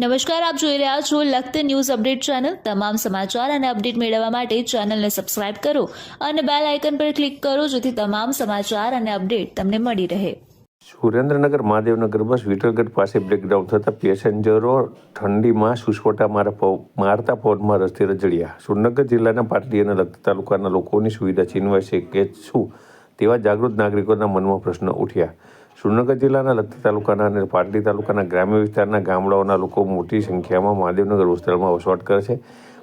નમસ્કાર, આપ જોઈ રહ્યા છો લખત ન્યૂઝ અપડેટ ચેનલ. તમામ સમાચાર અને અપડેટ મેળવવા માટે ચેનલને સબસ્ક્રાઇબ કરો અને બેલ આઇકન પર ક્લિક કરો જેથી તમામ સમાચાર અને અપડેટ તમને મળી રહે. સુરેન્દ્રનગર મહાદેવનગર બસ વિઠલગઢ પાસે બ્રેકડાઉન થતાં પેસેન્જરો ઠંડીમાં સુસવટા મારા મારતા પવનમાં રસ્તે રજડ્યા. સુરનગર જિલ્લાના પાટડી અને લખતર તાલુકાના લોકોની સુવિધા છીનવાય છે કે શું તેવા જાગૃત નાગરિકોના મનમાં પ્રશ્ન ઉઠ્યા. સુરનગર જિલ્લાના લખતી તાલુકાના અને પાટલી તાલુકાના ગ્રામ્ય વિસ્તારના ગામડાઓના લોકો મોટી સંખ્યામાં મહાદેવનગર વિસ્તારમાં વસવાટ કરે છે.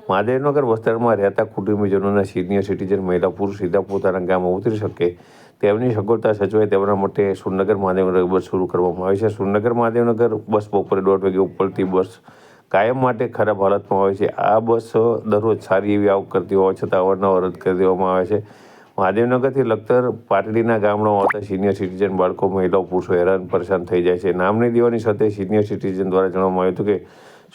મહાદેવનગર વિસ્તારમાં રહેતા કુટુંબીજનોના સિનિયર સિટીઝન, મહિલા પુરુષ સીધા પોતાના ગામ ઉતરી શકે. તેમની સગવડતા સચવાય તેમના માટે સુરનગર મહાદેવનગર બસ શરૂ કરવામાં આવી છે. સુરનગર મહાદેવનગર બસ બપોરે દોઢ વાગે ઉપડતી બસ કાયમ માટે ખરાબ હાલતમાં હોય છે. આ બસ દરરોજ સારી એવી આવક કરતી હોવા છતાં અવારનવાર રદ કરી દેવામાં આવે છે. મહાદેવનગરથી લખતર પાટડીના ગામડામાં આવતા સિનિયર સિટીઝન બાળકો મહિલાઓ પુરુષો હેરાન પરેશાન થઈ જાય છે. નામની દેવાની સાથે સિનિયર સિટીઝન દ્વારા જણાવવામાં આવ્યું હતું કે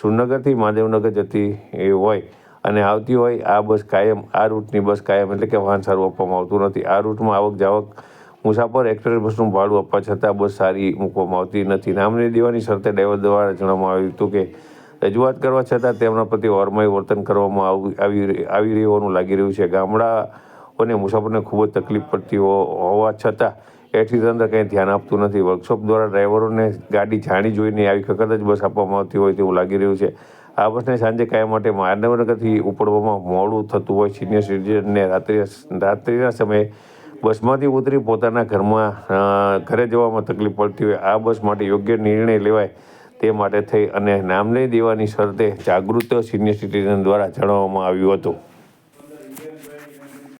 સુરનગરથી મહાદેવનગર જતી એ હોય અને આવતી હોય આ બસ કાયમ, આ રૂટની બસ કાયમ એટલે કે વાહન સારું આપવામાં આવતું નથી. આ રૂટમાં આવક જાવક મુસાફર એક્સપ્રેસ બસનું ભાડું આપવા છતાં બસ સારી મૂકવામાં આવતી નથી. નામની દેવાની શરતે ડ્રાઈવર દ્વારા જણાવવામાં આવ્યું હતું કે, રજૂઆત કરવા છતાં તેમના પ્રતિ ઓરમાઈ વર્તન કરવામાં આવ- આવી રહ્યું હોવાનું લાગી રહ્યું છે. ગામડાઓને મુસાફરને ખૂબ જ તકલીફ પડતી હોવા છતાં એથી તંત્ર કંઈ ધ્યાન આપતું નથી. વર્કશોપ દ્વારા ડ્રાઈવરોને ગાડી જાણી જોઈને આવી વખત જ બસ આપવામાં આવતી હોય તેવું લાગી રહ્યું છે. આ બસને સાંજે કાયમ માટે માનવનગરથી ઉપડવામાં મોડું થતું હોય. સિનિયર સિટીઝનને રાત્રિ, રાત્રિના સમયે બસમાંથી ઉતરી પોતાના ઘરમાં ઘરે જવામાં તકલીફ પડતી હોય. આ બસ માટે યોગ્ય નિર્ણય લેવાય તે માટે થઈ અને નામ નહીં દેવાની શરતે જાગૃત સિનિયર સિટીઝન દ્વારા જણાવવામાં આવ્યું હતું.